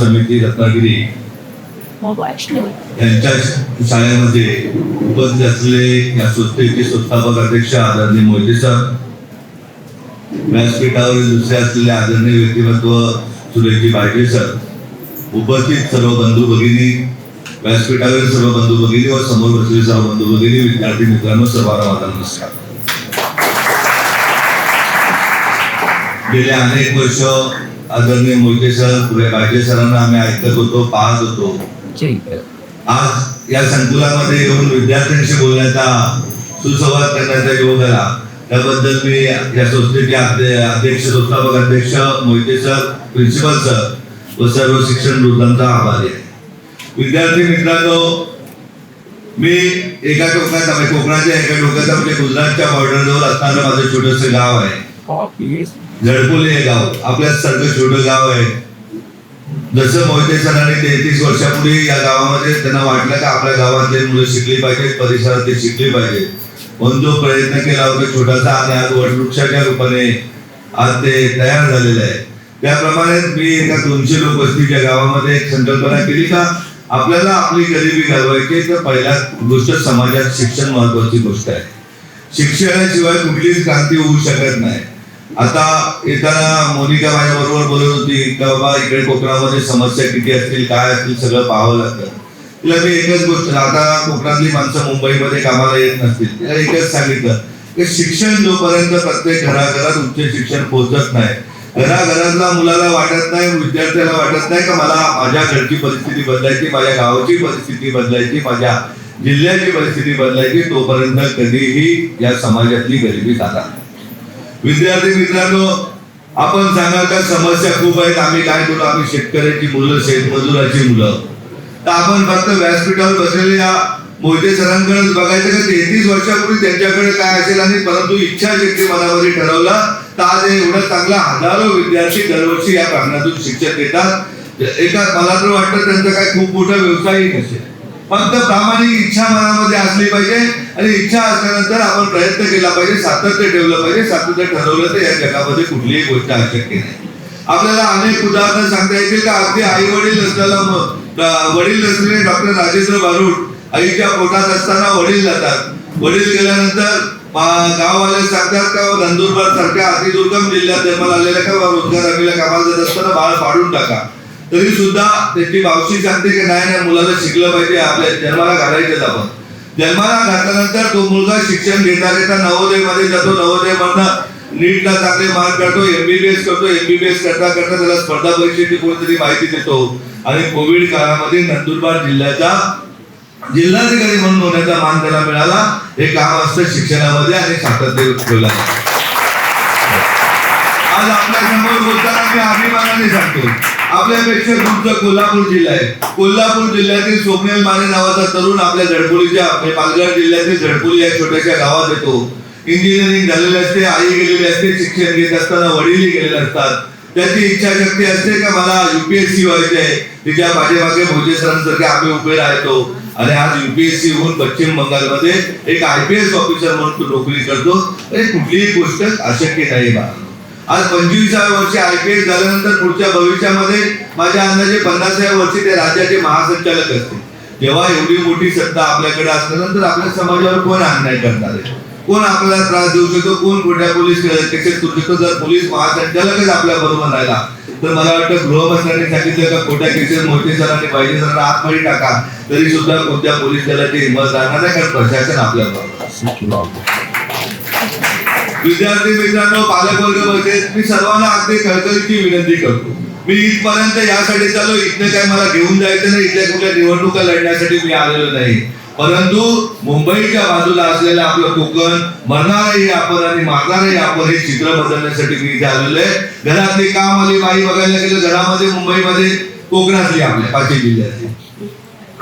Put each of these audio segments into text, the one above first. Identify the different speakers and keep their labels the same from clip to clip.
Speaker 1: समिती रत्नागिरी यांच्या शाळेमध्ये उपस्थित असलेले या संस्थेचे संस्थापक अध्यक्ष आदरणीय मोहिते सर व्यासपीठावरील दुसरे असलेले आदरणीय व्यक्तिमत्व सुरेशजी सर उपस्थित सर्व बंधू भगिनी व्यासपीठावरील सर्व बंधू भगिनी व समोर बसलेले सर्व बंधू भगिनी विद्यार्थी मित्रांनो सर्वांना माझा नमस्कार. गेले अनेक वर्ष आदरणीय मोहिते सर पुढे बायके सरांना आम्ही ऐकत होतो पाहत होतो. आज या संकुलामध्ये येऊन विद्यार्थ्यांशी बोलण्याचा सुसंवाद करण्याचा योग आला त्याबद्दल मी या संस्थेचे अध्य- अध्यक्ष संस्थापक अध्यक्ष मोहिते सर प्रिन्सिपल सर व सर्व शिक्षण वृद्धांचा आभारी आहे. विद्यार्थी मित्रांनो मी एका म्हणजे कोकणाच्या एका टोकाचा म्हणजे गुजरातच्या बॉर्डरजवळ असणारं माझं छोटस गाव आहे. झडपुले हे गाव सर्व छोटं गाव आहे. जसं मोहिते सरांनी तेहतीस वर्षापूर्वी या गावामध्ये त्यांना वाटलं का आपल्या गावातले मुलं शिकली पाहिजेत परिसरात ते शिकली पाहिजे. म्हणून जो प्रयत्न केला होता छोटासा आणि आज वटवृक्षाच्या रूपाने आज ते तयार झालेलं आहे. त्याप्रमाणे मी एका दोनशे लोक वस्तीच्या गावामध्ये एक संकल्पना केली का आपल्याला आपली गरिबी घालवायची तर पहिल्या गोष्ट समाजात शिक्षण महत्वाची गोष्ट आहे. शिक्षणाशिवाय कुठलीच क्रांती होऊ शकत नाही. आता येताना मोनिका माझ्या बरोबर बोलत होती का बाबा इकडे कोकणामध्ये समस्या किती असतील काय असतील सगळं पाहावं लागतं तिला मी एकच गोष्ट आता कोकणातली माणसं मुंबईमध्ये कामाला येत नसतील तिला एकच सांगितलं की शिक्षण जोपर्यंत प्रत्येक घराघरात उच्च शिक्षण पोहोचत नाही घराघरातला मुलाला वाटत नाही विद्यार्थ्याला वाटत नाही का मला माझ्या घरची परिस्थिती बदलायची माझ्या गावाची परिस्थिती बदलायची माझ्या जिल्ह्याची परिस्थिती बदलायची तोपर्यंत कधीही या समाजातली गरिबी जाणार नाही. विद्यार्थी मित्रांनो आपण सांगाल का समस्या खूप आहेत आम्ही काय करू? आम्ही शेतकऱ्याची मुलं शेतमजुराची मुलं. तर आपण फक्त व्यासपीठावर बसलेल्या मोहिते सरांकडेच बघायचं का तेहतीस वर्षापूर्वी त्यांच्याकडे काय असेल आणि परंतु इच्छा शक्ती मनामध्ये ठरवलं तर आज एवढा एवढं चांगलं हजारो विद्यार्थी दरवर्षी या प्रांगणातून शिक्षक देतात एका मला तर वाटतं त्यांचा काय खूप मोठा व्यवसायही नसेल. फक्त प्रामाणिक इच्छा मनामध्ये असली पाहिजे आणि इच्छा असल्यानंतर आपण प्रयत्न केला पाहिजे सातत्य ठेवलं पाहिजे सातत्य ठरवलं तर या जगामध्ये कुठलीही गोष्ट अशक्य नाही. आपल्याला अनेक उदाहरणं सांगता येतील का? अगदी आई वडील असताना वडील असलेले डॉक्टर राजेंद्र बारूड आईच्या पोटात असताना वडील जातात. वडील गेल्यानंतर गाववाले सांगतात का नंदुरबार सारख्या अतिदुर्गम जिल्ह्यात जन्माला आलेल्या का? रोजगार हमीला कामाला जात असताना बाळ पाडून टाका. तरी सुद्धा त्याची मावशी सांगते की नाही नाही मुलाला शिकलं पाहिजे आपल्या जन्माला घालायचं आपण. जन्माला घातल्यानंतर तो मुलगा शिक्षण घेता घेता नवोदयमध्ये जातो नवोदय मधनं नीटला चांगले मार्क करतो एमबीबीएस करतो एमबीबीएस करता करता त्याला स्पर्धा परीक्षेची कोणतरी माहिती देतो. आणि कोविड काळामध्ये नंदुरबार जिल्ह्याचा जिल्हाधिकारी म्हणून होण्याचा मान त्याला मिळाला. हे काम असतं शिक्षणामध्ये आणि सातत्य आज आपल्या अभिमानाने सांगतो. आपल्यापेक्षा तुमचा कोल्हापूर जिल्हा आहे. कोल्हापूर जिल्ह्यातील सोमनेल माने नावाचा तरुण आपल्या झडपुलीच्या म्हणजे पालघर जिल्ह्यातील झडपुली या छोट्याशा गावात येतो. इंजिनिअरिंग झालेले असते आई गेलेली असते शिक्षण घेत असताना वडीलही गेलेले असतात. त्याची इच्छाशक्ती असते का मला युपीएससी व्हायचे आहे? तिच्या पाठीमागे भोजे सरांसारखे आम्ही उभे राहतो. आणि आज युपीएससी होऊन पश्चिम बंगालमध्ये एक आय पी एस ऑफिसर म्हणून तो नोकरी करतो. हे कुठलीही गोष्ट अशक्य नाही बा. आज पंचवीसाव्या वर्षी आय पी एस झाल्यानंतर पुढच्या भविष्यामध्ये माझ्या अंदाजे पन्नासाव्या वर्षी ते राज्याचे महासंचालक असतील. जेव्हा एवढी मोठी सत्ता आपल्याकडे असल्यानंतर आपल्या समाजावर कोण अन्याय करणार आहे? कोण आपल्याला त्रास देऊ शकतो? कोण कुठल्या पोलीस केसेस करू शकतो? जर पोलीस महासंचालकच आपल्या बरोबर राहिला तर मला वाटतं गृहमंत्र्यांनी सांगितलं का खोट्या केसेस मोठे सरांनी पाहिजे सरांना आतमध्ये टाका. तरी सुद्धा कोणत्या पोलीस दलाची हिंमत राहणार नाही कारण प्रशासन आपल्या बरोबर विद्यार्थी मित्रांनो पालक वर्ग बसेल मी सर्वांना अगदी खळखळीची विनंती करतो. मी इथपर्यंत यासाठी चालू इथनं काय मला घेऊन जायचं नाही इथल्या कुठल्या निवडणुका लढण्यासाठी मी आलेलो नाही. परंतु मुंबईच्या बाजूला असलेलं आपलं कोकण मरणारही आपण आणि मारणारही आपण हे चित्र बदलण्यासाठी मी इथे आलेलो आहे. घरातली काम आली बाई बघायला गेलं घरामध्ये मुंबईमध्ये कोकणातली आपल्या पाचवी जिल्ह्यातली.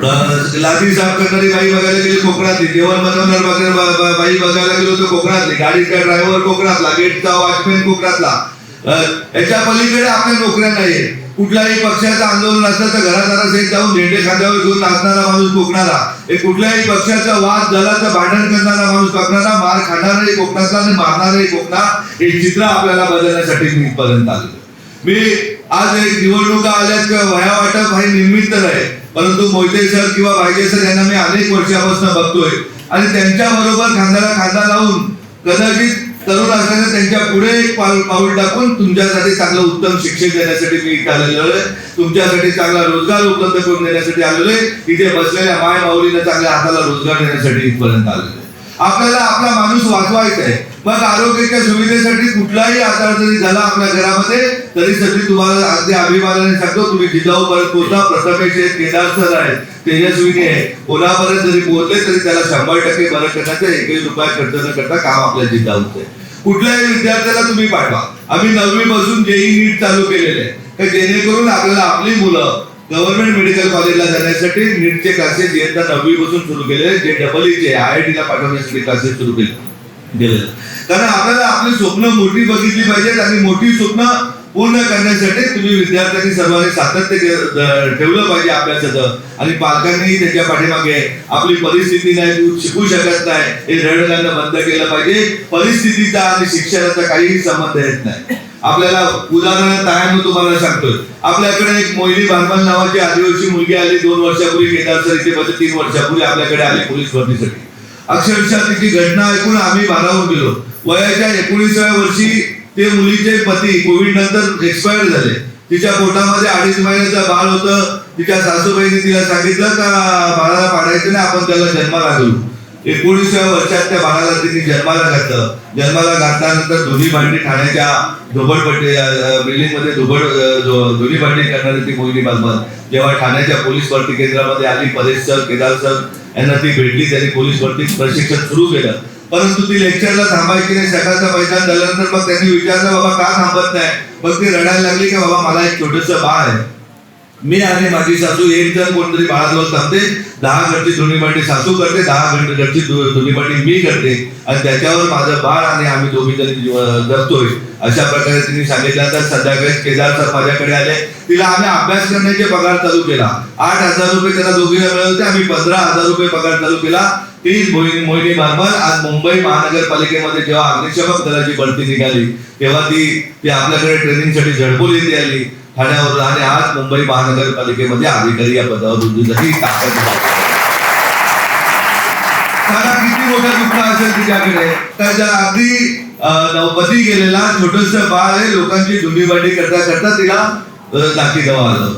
Speaker 1: लादी साफ करणारी बाई बघायला गेली कोकणातली. जेवण बनवणार बाई बघायला गेलो तर कोकणातली. गाडीचा ड्रायव्हर कोकणातला गेटचा वॉचमॅन कोकणातला. याच्या पलीकडे आपल्या नोकऱ्या नाहीये. कुठल्याही पक्षाचं आंदोलन असलं तर घरादारासहित जाऊन झेंडे खांद्यावर घेऊन नाचणारा माणूस कोकणाला. हे कुठल्याही पक्षाचा वाद झाला तर भांडण करणारा माणूस कोकणाला. मार खाणाराही कोकणातला आणि मारणाराही कोकणा. हे चित्र आपल्याला बदलण्यासाठी मी पर्यंत आलो मी आज एक निवडणुका आल्यात किंवा वया वाटप हे निमित्त आहे परंतु मोहिते सर किंवा भाईजे सर यांना मी अनेक वर्षापासून बघतोय. आणि त्यांच्या बरोबर खांद्याला खांदा लावून कदाचित तरुण असताना त्यांच्या पुढे एक पाऊल पाऊल टाकून तुमच्यासाठी चांगलं उत्तम शिक्षण देण्यासाठी मी इथे आलेलो आहे. तुमच्यासाठी चांगला रोजगार उपलब्ध करून देण्यासाठी आलेलो आहे. इथे बसलेल्या माय माऊलीने चांगल्या हाताला रोजगार देण्यासाठी इथपर्यंत आलेलो आहे. आपल्याला आपला माणूस वाचवायचा आहे. मग आरोग्याच्या सुविधेसाठी कुठलाही आजार जरी झाला आपल्या घरामध्ये तरी सगळी तुम्हाला अगदी अभिमानाने सांगतो तुम्ही जिजाऊ पर्यंत पोहोचा प्रथमेश आहेत केदार सर आहेत. तेजस्विनी आहे. कोणापर्यंत जरी पोहोचले तरी त्याला शंभर टक्के बरं करण्याचं एकही रुपया खर्च न करता काम आपल्या जिजाऊचं आहे. कुठल्याही विद्यार्थ्याला तुम्ही पाठवा. आम्ही नववी पासून जेई नीट चालू केलेले आहे. जेणेकरून आपल्याला आपली मुलं गव्हर्नमेंट मेडिकल कॉलेजला जाण्यासाठी नीटचे क्लासेस इयत्ता नववी पासून सुरू केले जे डबल ईचे आय आय टीला पाठवण्यासाठी क्लासेस सुरू केले गेले कारण आपल्याला आपली स्वप्न मोठी बघितली पाहिजेत आणि मोठी स्वप्न पूर्ण करण्यासाठी तुम्ही विद्यार्थ्यांनी सर्वांनी सातत्य ठेवलं पाहिजे अभ्यासाचं. आणि पालकांनी त्याच्या पाठीमागे आपली परिस्थिती नाही तू शिकू शकत नाही हे रडगाणं बंद केलं पाहिजे. परिस्थितीचा आणि शिक्षणाचा काहीही संबंध येत नाही. आपल्याला उदाहरण मी तुम्हाला सांगतोय. आपल्याकडे एक मोहिनी भारमल नावाची आदिवासी मुलगी आली दोन वर्षापूर्वी केदार इथे बसले तीन वर्षापूर्वी आपल्याकडे आली पोलीस भरतीसाठी. अक्षरशः तिची घटना ऐकून आम्ही भारावून गेलो. वयाच्या एकोणीसाव्या वर्षी ते मुलीचे पती कोविड नंतर एक्सपायर झाले. तिच्या पोटामध्ये अडीच महिन्याचं बाळ होतं. तिच्या सासूबाईने तिला सांगितलं का बाळाला पाडायचं नाही आपण त्याला जन्माला घालू. एकोणीसाव्या वर्षात त्या बाळाला तिने जन्माला घातलं. जन्माला घातल्यानंतर धुनी भांडी ठाण्याच्या धोबडपट्टी बिल्डिंगमध्ये धोबड अ, भांडी करणारी ती मोहिनी बालमन. जेव्हा ठाण्याच्या पोलीस भरती केंद्रामध्ये आली परेश सर केदार सर यांना ती भेटली त्यांनी पोलीस भरती प्रशिक्षण सुरू केलं. परंतु ती लेक्चरला थांबायची नाही सकाळचं मैदान झाल्यानंतर मग त्यांनी विचारलं बाबा का थांबत नाही? मग ती रडायला लागली की बाबा मला एक छोटस बाळ आहे. मी आणि माझी सासू एक जण कोणतरी बाळाजवळ असते दहा घरची दोन्ही पाठी सासू करते दहा घंटे घरची दोन्ही पाठी मी करते. आणि त्याच्यावर माझं बाळ आणि आम्ही दोघी जण जगतोय. अशा प्रकारे तिने सांगितलं तर संध्याकाळी केदार सर माझ्याकडे आले. तिला आम्ही अभ्यास करण्याचे पगार चालू केला. आठ हजार रुपये त्याला दोघीला मिळत होते आम्ही पंधरा हजार रुपये पगार चालू केला. तीच मोहिनी मोहिनी बारमल आज मुंबई महानगरपालिकेमध्ये जेव्हा अग्निशमक दलाची भरती निघाली तेव्हा ती ती आपल्याकडे ट्रेनिंगसाठी झडपोल येते आली. ठाण्यावर आणि आज मुंबई महानगरपालिकेमध्ये अधिकारी या पदावर रुजूसाठी ताकद सांगा किती मोठा दुःख असेल तिच्याकडे त्याच्या अगदी नवपती गेलेला छोटस बाळ आहे लोकांची धुंडीबाटी करता करता तिला नाकी जवळ आलं.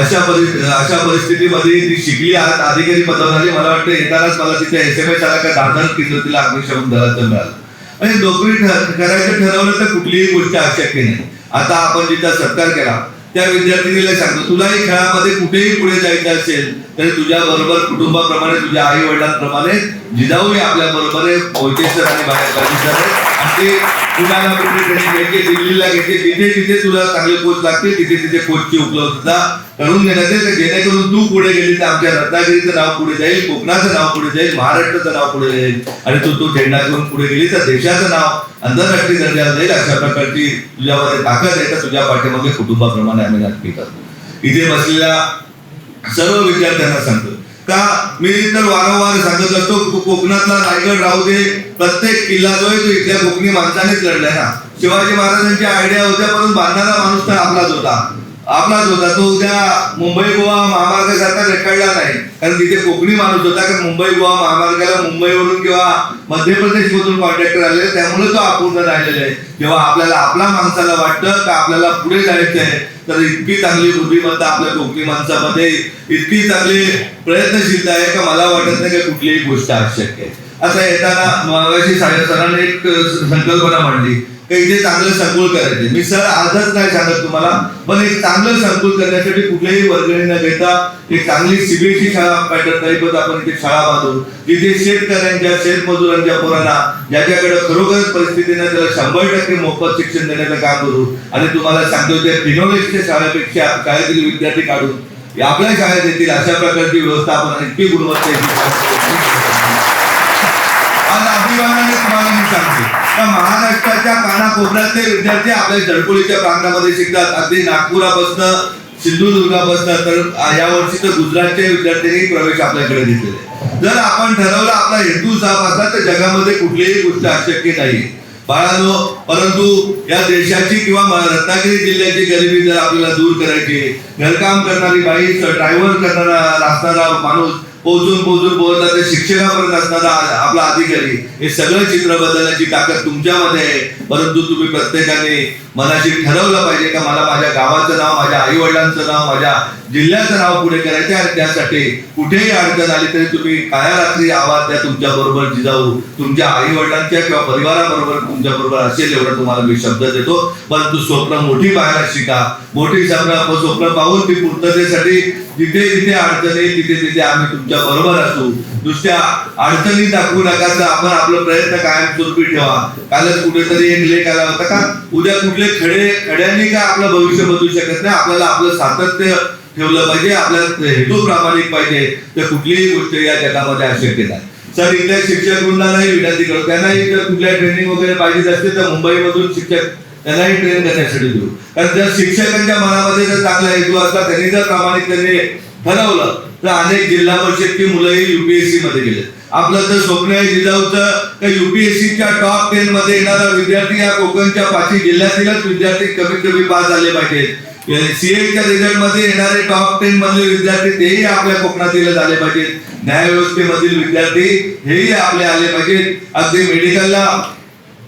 Speaker 1: अशा परिस्थिती अशा परिस्थितीमध्ये ती शिकली आज अधिकारी पदावर आली. मला वाटतं येतानाच मला तिथे एस एम एस आला का दादर तिथं तिला अग्निशमन दलाचं मिळालं. आणि नोकरी ठर करायचं ठरवलं तर कुठलीही गोष्ट अशक्य नाही. आता आपण जिथं सत्कार केला त्या विद्यार्थिनीला सांगतो तुलाही खेळामध्ये कुठेही पुढे जायचं असेल तर तुझ्या बरोबर कुटुंबाप्रमाणे तुझ्या आई वडिलांप्रमाणे जिजाऊही आपल्या बरोबर आहे सर आणि बाहेर आणि ते पुण्याला कुठे दिल्लीला घ्यायची तिथे तिथे तुला चांगले कोच लागतील तिथे तिथे कोचची उपलब्धता करून घेण्याचे ते जेणेकरून तू पुढे गेली तर आमच्या रत्नागिरीचं नाव पुढे जाईल कोकणाचं नाव पुढे जाईल महाराष्ट्राचं नाव पुढे जाईल आणि तू तू झेंडा घेऊन पुढे गेली तर देशाचं नाव आंतरराष्ट्रीय दर्जाला जाईल. अशा प्रकारची तुझ्यामध्ये ताकद आहे तर तुझ्या पाठीमागे कुटुंबाप्रमाणे आम्ही नक्की करतो. इथे बसलेल्या सर्व विद्यार्थ्यांना सांगतो. का मी तर वारंवार सांगत असतो कोकणातला रायगड राहू दे प्रत्येक किल्ला जो आहे तो इथल्या कोकणी माणसानेच लढलाय ना. शिवाजी महाराजांच्या आयडिया होत्या परंतु बांधणारा माणूस तर आपलाच होता. आपला होता. तो उद्या मुंबई गोवा महामार्गासारखा रेखाडला नाही. कारण तिथे कोकणी माणूस होता. कारण मुंबई गोवा महामार्गाला मुंबईवरून किंवा मध्य प्रदेश मधून कॉन्ट्रॅक्टर आलेले त्यामुळे तो अपूर्ण राहिलेला आहे. जेव्हा आपल्याला आपल्या माणसाला वाटतं का आपल्याला पुढे जायचं आहे तर इतकी चांगली बुद्धिमत्ता आपल्या कोकणी माणसामध्ये इतकी चांगली प्रयत्नशीलता आहे का मला वाटत नाही की कुठलीही गोष्ट आवश्यक आहे. असं येताना मगाशी साहेब सरांनी एक संकल्पना मांडली. का इथे चांगलं संकुल करायचे? मी सर आजच नाही सांगत तुम्हाला पण एक चांगलं संकुल करण्यासाठी कुठल्याही वर्गणी न घेता एक चांगली सीबीएसई शाळा पॅटर्न टाईपच आपण इथे शाळा बांधू तिथे शेतकऱ्यांच्या शेतमजुरांच्या पोरांना ज्याच्याकडे खरोखर परिस्थितीने त्याला शंभर टक्के मोफत शिक्षण देण्याचं काम करू. आणि तुम्हाला सांगतो ते फिनोलेक्सच्या शाळेपेक्षा शाळेतील विद्यार्थी काढून आपल्या शाळेत येतील अशा प्रकारची व्यवस्था आपण इतकी गुणवत्ता आज अभिमानाने तुम्हाला मी सांगतो का महाराष्ट्राच्या कानाकोपऱ्यातले विद्यार्थी आपल्या झडपोळीच्या प्रांतामध्ये शिकतात. अगदी नागपुरापासनं सिंधुदुर्गापासनं तर या वर्षी तर गुजरातच्या विद्यार्थ्यांनी प्रवेश आपल्याकडे घेतलेले जर आपण ठरवलं आपला हेतू साफ असला तर जगामध्ये कुठलीही गोष्ट अशक्य नाही बाळानो परंतु या देशाची किंवा रत्नागिरी जिल्ह्याची गरिबी जर आपल्याला दूर करायची घरकाम करणारी बाई ड्रायव्हर करणारा असणारा माणूस पोहोचून पोहोचून पोहोचला ते शिक्षकापर्यंत असणारा आपला अधिकारी हे सगळं चित्र बदलण्याची ताकद तुमच्यामध्ये आहे. परंतु तुम्ही प्रत्येकाने मनाशी ठरवलं पाहिजे का मला माझ्या गावाचं नाव माझ्या आई वडिलांचं नाव माझ्या जिल्ह्याचं नाव पुढे करायचं आणि त्यासाठी कुठेही अडचण आली तरी तुम्ही काया रात्री आवाज द्या तुमच्या बरोबर जिजाऊ तुमच्या आई वडिलांच्या किंवा परिवाराबरोबर तुमच्या बरोबर असेल एवढा तुम्हाला मी शब्द देतो. परंतु स्वप्न मोठी पाहायला शिका. मोठी स्वप्न स्वप्न पाहून ती पूर्ततेसाठी जिथे जिथे अडचण येईल तिथे तिथे आम्ही तुमच्या बरोबर असू. दुसऱ्या अडचणी दाखवू नका तर आपण आपला प्रयत्न कायमस्वरूपी ठेवा. कालच कुठेतरी एक लेख आला होता का? उद्या कुठले खडे खड्यांनी का आपलं भविष्य बदलू शकत नाही? आपल्याला आपलं सातत्य ठेवलं पाहिजे आपल्या हेतू प्रामाणिक पाहिजे. तर कुठलीही गोष्ट या जगामध्ये आवश्यकता आहे सर इथल्या शिक्षक वृंदालाही विनंती करतो त्यांनाही जर कुठल्या ट्रेनिंग वगैरे पाहिजे असते तर मुंबईमधून शिक्षक त्यांनाही ट्रेन करण्यासाठी देऊ कारण जर शिक्षकांच्या मनामध्ये जर चांगला हेतू असला त्यांनी जर प्रामाणिक त्यांनी ठरवलं तर अनेक जिल्हा परिषदची मुलंही युपीएससी मध्ये गेले आपलं तर स्वप्न आहे जिजाऊचं का युपीएससीच्या टॉप टेन मध्ये येणारा विद्यार्थी या कोकणच्या पाचही जिल्ह्यातीलच विद्यार्थी कमीत कमी पास झाले पाहिजेत सीएच्या रिझल्टमध्ये येणारे टॉप टेन मधले विद्यार्थी तेही आपल्या कोकणातील आले पाहिजेत. न्याय व्यवस्थेमधील विद्यार्थी हेही आपले आले पाहिजेत. अगदी मेडिकलला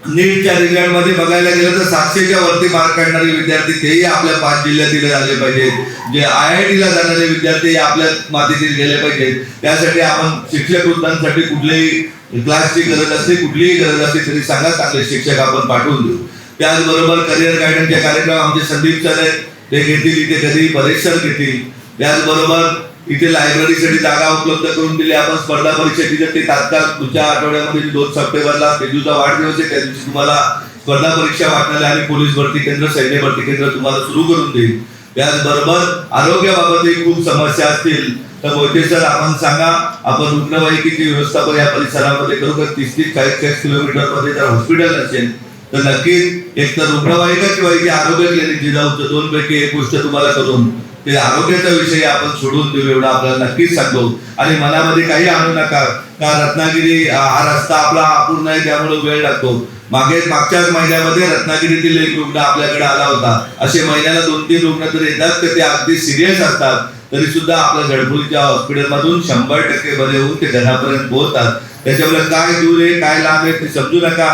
Speaker 1: नीटच्या रिझल्टमध्ये बघायला गेलं तर सातशेच्या वरती मार्क काढणारे विद्यार्थी तेही आपल्या पाच जिल्ह्यातील झाले पाहिजेत. जे आय आय टीला जाणारे विद्यार्थी आपल्या मातीतील गेले पाहिजेत. त्यासाठी आपण शिक्षक वृत्तांसाठी कुठल्याही क्लासची गरज असते कुठलीही गरज असते तरी सांगा चांगले शिक्षक आपण पाठवून देऊ. त्याचबरोबर करिअर गायडन्सचे कार्यक्रम आमचे संदीप सर आहेत. ते घेतील इथे कधी परीक्षा घेतील. त्याचबरोबर इथे लायब्ररीसाठी जागा उपलब्ध करून दिली. आपण स्पर्धा परीक्षेची ते तात्काळ पुढच्या आठवड्यामध्ये दोन सप्टेंबरला तेजूचा वाढदिवस आहे त्या दिवशी तुम्हाला स्पर्धा परीक्षा वाटणारे आणि पोलीस भरती केंद्र सैन्य भरती केंद्र तुम्हाला सुरू करून देईल. त्याचबरोबर आरोग्याबाबतही खूप समस्या असतील. तर मोहिते सर आपण सांगा आपण रुग्णवाहिकेची व्यवस्थापन या परिसरामध्ये करू तर तीस तीस चाळीस चाळीस किलोमीटरमध्ये जर हॉस्पिटल असेल तर नक्कीच एक तर रुग्णवाहिका किंवा आरोग्य क्लिनिक जिजाऊचं दोन पैकी एक गोष्ट तुम्हाला करून ते आरोग्याचा विषय आपण सोडून देऊ एवढा आपल्याला नक्कीच सांगतो आणि मनामध्ये काही आणू नका. का रत्नागिरी हा रस्ता आपला अपूर्ण आहे त्यामुळे वेळ लागतो. मागे मागच्याच महिन्यामध्ये रत्नागिरीतील एक रुग्ण आपल्याकडे आला होता. असे महिन्याला दोन तीन रुग्ण तर येतात तर ते अगदी सिरियस असतात. तरी सुद्धा आपल्या झडपुलीच्या हॉस्पिटलमधून शंभर टक्के बरे होऊन ते घरापर्यंत पोहोचतात. त्याच्यामुळे काय दूर आहे काय लांब आहे ते समजू नका.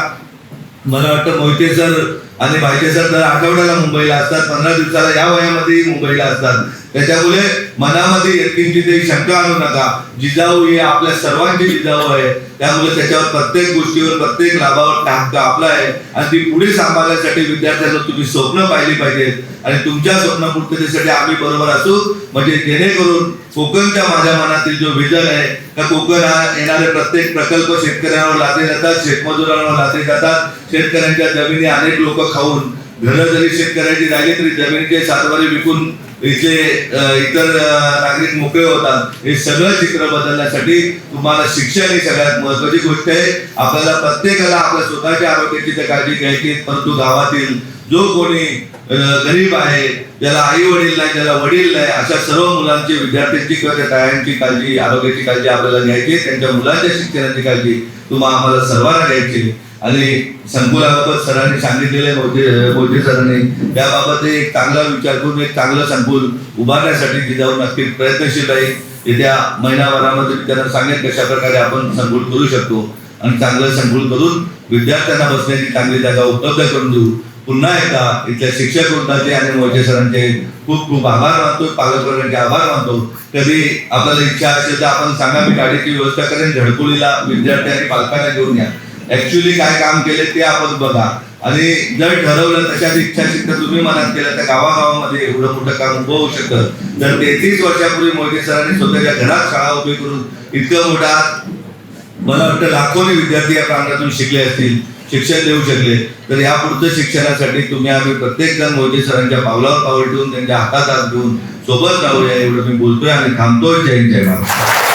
Speaker 1: मला वाटतं मोहिते सर आणि भाईचे सर दर आठवड्याला मुंबईला असतात पंधरा दिवसाला या वयामध्येही मुंबईला असतात. त्याच्यामुळे मनामध्ये किंचितही शंका आणू नका. जिजाऊ हे आपल्या सर्वांची जिजाऊ आहे. त्यामुळे त्याच्यावर प्रत्येक गोष्टीवर प्रत्येक लाभावर हक्क आपला आहे. आणि ती पुढे सांभाळण्यासाठी विद्यार्थ्यांना तुम्ही स्वप्न पाहिली पाहिजेत. आणि तुमच्या स्वप्नपूर्ततेसाठी आम्ही बरोबर असू. म्हणजे जेणेकरून कोकणच्या माझ्या मनातील जो विजन आहे का कोकण हा येणारे प्रत्येक प्रकल्प शेतकऱ्यांवर लादले जातात शेतमजुरांवर लादले जातात. शेतकऱ्यांच्या जमिनी अनेक लोक खाऊन घरं जरी शेतकऱ्यांची राहिली तरी जमिनीचे सातवारी विकून इथले इतर नागरिक मोकळे होतात हे सगळं चित्र बदलण्यासाठी तुम्हाला शिक्षण ही सगळ्यात महत्वाची गोष्ट आहे. आपल्याला प्रत्येकाला आपल्या स्वतःच्या आरोग्याची तर काळजी घ्यायची परंतु गावातील जो कोणी गरीब आहे ज्याला आई वडील नाही ज्याला वडील नाही अशा सर्व मुलांची विद्यार्थ्यांची किंवा त्या तायांची काळजी आरोग्याची काळजी आपल्याला घ्यायची त्यांच्या मुलांच्या शिक्षणाची काळजी तुम्हाला आम्हाला सर्वांना घ्यायची आणि संकुलाबाबत सरांनी सांगितलेले मोठे मोठे सरांनी. त्याबाबत एक चांगला विचार करून एक चांगलं संकुल उभारण्यासाठी जिजाऊ नक्कीच प्रयत्नशील आहे. येत्या महिनाभरामध्ये त्यांना सांगेन कशा प्रकारे आपण संकुल करू शकतो. आणि चांगलं संकुल करून विद्यार्थ्यांना बसण्याची चांगली जागा उपलब्ध करून देऊ. पुन्हा एकदा इथल्या शिक्षक वृंदाचे आणि मोठे सरांचे खूप खूप आभार मानतो पालकवर्गांचे आभार मानतो. कधी आपल्याला इच्छा असेल तर आपण सांगा मी गाडीची व्यवस्था करेन झडकुलीला विद्यार्थी आणि पालकांना घेऊन या. ऍक्च्युली काय काम केले ते आपण बघा. आणि जर ठरवलं तशा इच्छा तुम्ही मनात केलं तर गावागावामध्ये एवढं मोठं काम उभं होऊ शकतं. तर तेहतीस वर्षापूर्वी मोदी सरांनी स्वतःच्या घरात शाळा उभी करून इतकं मोठा मला वाटतं लाखोनी विद्यार्थी या प्रांतातून शिकले असतील शिक्षण देऊ शकले. तर यापुढचं शिक्षणासाठी तुम्ही आम्ही प्रत्येक जण मोदी सरांच्या पावलावर पाऊल ठेवून त्यांच्या हातात हात घेऊन सोबत राहूया एवढं मी बोलतोय आणि थांबतोय. जय जय महाराष्ट्र.